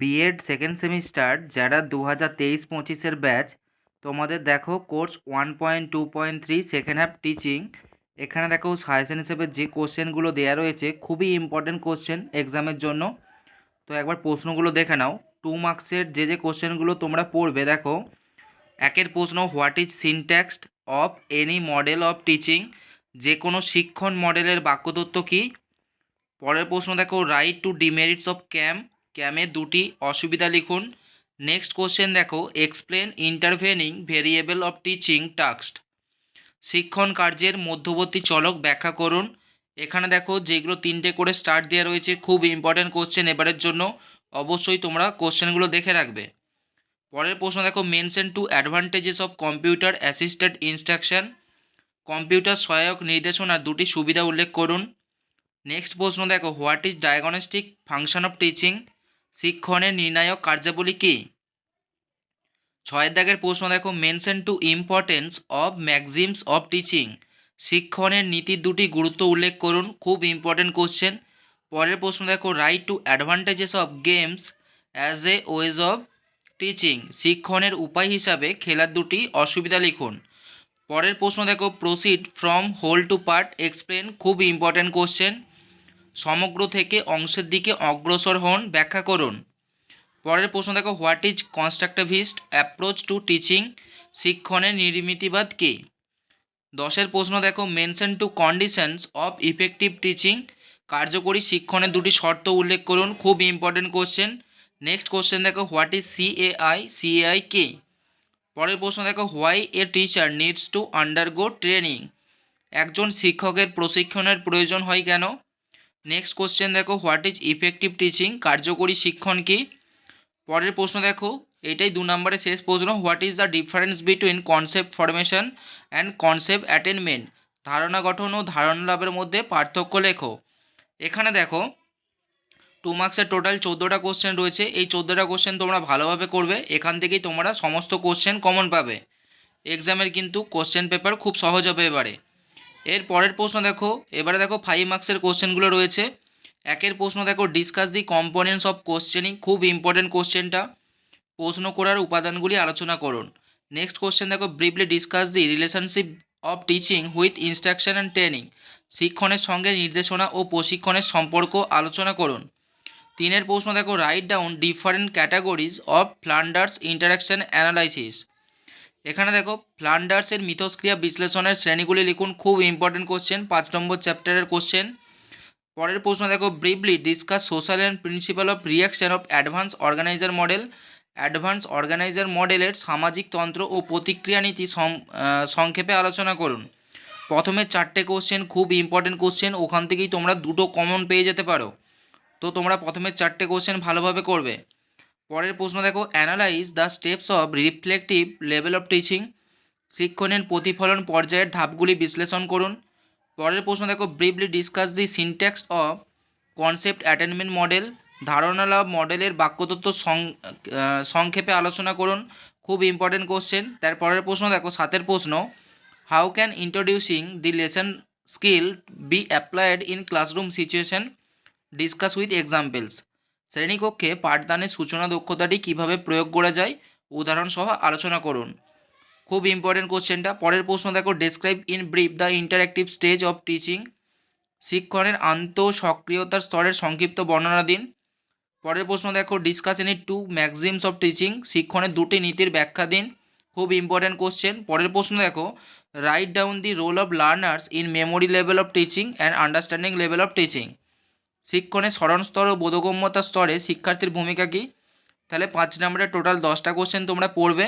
B Ed second semester যারা দু হাজার তেইশ পঁচিশের ব্যাচ তোমাদের দেখো course one point two point three second half teaching এখানে দেখো সাজেশন হিসেবে যে কোশ্চেনগুলো দেওয়া রয়েছে, খুবই ইম্পর্টেন্ট কোশ্চেন এক্সামের জন্য। তো একবার প্রশ্নগুলো দেখে নাও। টু মার্কসের যে যে কোশ্চেনগুলো তোমরা পড়বে, দেখো। একের প্রশ্ন what is syntax of any model of teaching যে কোনো শিক্ষণ মডেলের বাক্যতত্ত্ব কী? পরের প্রশ্ন দেখো write two demerits of CAM দুটি অসুবিধা লিখুন। নেক্সট কোশ্চেন দেখো explain intervening variable of teaching task শিক্ষণ কার্যের মধ্যবর্তী চলক ব্যাখ্যা করুন। এখানে দেখো, যেগুলো তিনটে করে স্টার্ট দেওয়া রয়েছে, খুব ইম্পর্ট্যান্ট কোশ্চেন এবারের জন্য। অবশ্যই তোমরা কোশ্চেনগুলো দেখে রাখবে। পরের প্রশ্ন দেখো mention two advantages of computer assisted instruction computer সহায়ক নির্দেশনার দুটি সুবিধা উল্লেখ করুন। নেক্সট প্রশ্ন দেখো what is diagnostic function of teaching শিক্ষণের নির্ণায়ক কার্যাবলী কী? ছয়ের দাগের প্রশ্ন, দেখো mention two importance of maxims of teaching শিক্ষণের নীতির দুটি গুরুত্ব উল্লেখ করুন, খুব ইম্পর্টেন্ট কোশ্চেন পরের প্রশ্ন, দেখো write two advantages of games as a ways of teaching শিক্ষণের উপায় হিসাবে খেলার দুটি অসুবিধা লিখুন। পরের প্রশ্ন, দেখো proceed from whole to part explain খুব ইম্পর্টেন্ট কোশ্চেন সমগ্র থেকে অংশের দিকে অগ্রসর হন। ব্যাখ্যা করুন। পরের প্রশ্ন দেখো what is constructivist approach to teaching শিক্ষণের নির্মিতিবাদ কী? দশের প্রশ্ন দেখো mention two conditions of effective teaching কার্যকরী শিক্ষণের দুটি শর্ত উল্লেখ করুন, খুব ইম্পর্টেন্ট কোশ্চেন নেক্সট কোশ্চেন দেখো হোয়াট ইজ সিএআই সিএআই কে? পরের প্রশ্ন দেখো why a teacher needs to undergo training একজন শিক্ষকের প্রশিক্ষণের প্রয়োজন হয় কেন? নেক্সট কোশ্চেন দেখো হোয়াট ইজ ইফেক্টিভ টিচিং কার্যকরী শিক্ষণ কী? পরের প্রশ্ন দেখো, এটাই দু নম্বরের শেষ প্রশ্ন what is the difference between concept formation and concept attainment ধারণা গঠন ও ধারণা লাভের মধ্যে পার্থক্য লেখো। এখানে দেখো টু মার্কসের টোটাল চোদ্দোটা কোশ্চেন রয়েছে, এই চোদ্দোটা কোশ্চেন তোমরা ভালোভাবে করবে, এখান থেকেই তোমরা সমস্ত কোশ্চেন কমন পাবে। এক্সামের কিন্তু কোশ্চেন পেপার খুব সহজ হবে এবারে। এর পরের প্রশ্ন দেখো, এবারে দেখো ফাইভ মার্কসের কোশ্চেনগুলো রয়েছে। একের প্রশ্ন দেখো discuss the components of questioning খুব ইম্পর্টেন্ট কোশ্চেনটা প্রশ্ন করার উপাদানগুলি আলোচনা করুন। নেক্সট কোশ্চেন দেখো briefly discuss the relationship of teaching with instruction and training শিক্ষণের সঙ্গে নির্দেশনা ও প্রশিক্ষণের সম্পর্ক আলোচনা করুন। তিনের প্রশ্ন দেখো write down different categories of Flanders interaction analysis এখানে দেখো ফ্লান্ডার্সের মিথস্ক্রিয়া বিশ্লেষণের শ্রেণীগুলি লিখুন, খুব ইম্পর্টেন্ট কোশ্চেন পাঁচ নম্বর চ্যাপ্টারের কোশ্চেন পরের প্রশ্ন দেখো briefly discuss social and principal of reaction of advance organizer model advance organizer মডেলের সামাজিক তন্ত্র ও প্রতিক্রিয়া নীতি সংক্ষেপে আলোচনা করুন। প্রথমে চারটে কোশ্চেন খুব ইম্পর্টেন্ট কোশ্চেন ওখান থেকেই তোমরা দুটো কমন পেয়ে যেতে পারো। তো তোমরা প্রথমে চারটে কোশ্চেন ভালোভাবে করবে। পরের প্রশ্ন দেখো analyse the steps of reflective level of teaching শিক্ষণের প্রতিফলন পর্যায়ের ধাপগুলি বিশ্লেষণ করুন। পরের প্রশ্ন দেখো briefly discuss the syntax of concept attainment model ধারণা লাভ মডেলের বাক্যতত্ত্ব সংক্ষেপে আলোচনা করুন। খুব ইম্পর্টেন্ট কোশ্চেন তারপরের প্রশ্ন দেখো, সাতের প্রশ্ন how can introducing the lesson skill be applied in classroom situation discuss with examples শ্রেণীকক্ষে পাঠদানের সূচনা দক্ষতাটি কীভাবে প্রয়োগ করা যায়, উদাহরণসহ আলোচনা করুন। খুব ইম্পর্টেন্ট কোশ্চেনটা পরের প্রশ্ন দেখো describe in brief the interactive stage of teaching শিক্ষণের আন্ত সক্রিয়তার স্তরের সংক্ষিপ্ত বর্ণনা দিন। পরের প্রশ্ন দেখো discuss any two maxims of teaching শিক্ষণের দুটি নীতির ব্যাখ্যা দিন। খুব ইম্পর্টেন্ট কোশ্চেন পরের প্রশ্ন দেখো write down the role of learners in memory level of teaching and understanding level of teaching শিক্ষণের স্মরণ স্তর ও বোধগম্যতার স্তরে শিক্ষার্থীর ভূমিকা কী? তাহলে পাঁচ নম্বরের টোটাল দশটা কোশ্চেন তোমরা পড়বে।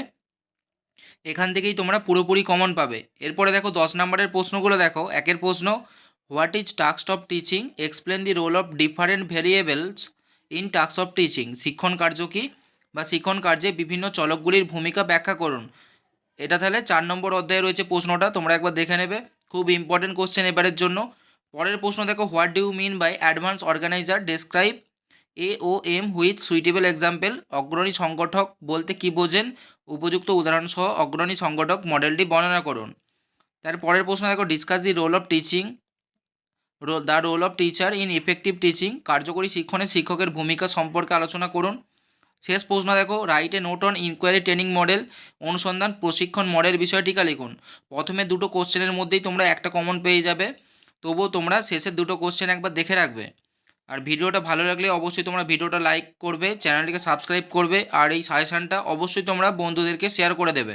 এখান থেকেই তোমরা পুরোপুরি কমন পাবে। এরপরে দেখো দশ নম্বরের প্রশ্নগুলো দেখো। একের প্রশ্ন what is task of teaching explain the role of different variables in task of teaching শিক্ষণ কার্য কী? বা শিক্ষণ কার্যে বিভিন্ন চলকগুলির ভূমিকা ব্যাখ্যা করুন। এটা তাহলে চার নম্বর অধ্যায়ে রয়েছে প্রশ্নটা, তোমরা একবার দেখে নেবে। খুব ইম্পর্টেন্ট কোশ্চেন এবারের জন্য। পরের প্রশ্ন দেখো, what do mean by advance organizer? Describe A O M with suitable example. অগ্রণী সংগঠক বলতে কী বোঝেন? উপযুক্ত উদাহরণসহ অগ্রণী সংগঠক মডেলটি বর্ণনা করুন। তার পরের প্রশ্ন দেখো discuss the role of teaching the role of teacher in effective teaching কার্যকরী শিক্ষণে শিক্ষকের ভূমিকা সম্পর্কে আলোচনা করুন। শেষ প্রশ্ন দেখো write a note on inquiry training model অনুসন্ধান প্রশিক্ষণ মডেল বিষয়টিকা লিখুন। প্রথমে দুটো কোশ্চেনের মধ্যেই তোমরা একটা কমন পেয়ে যাবে। তবুও তোমরা শেষের দুটো কোশ্চেন একবার দেখে রাখবে। আর ভিডিওটা ভালো লাগলে অবশ্যই তোমরা ভিডিওটা লাইক করবে চ্যানেলটিকে সাবস্ক্রাইব করবে, আর এই সাজেশানটা অবশ্যই তোমরা বন্ধুদেরকে শেয়ার করে দেবে।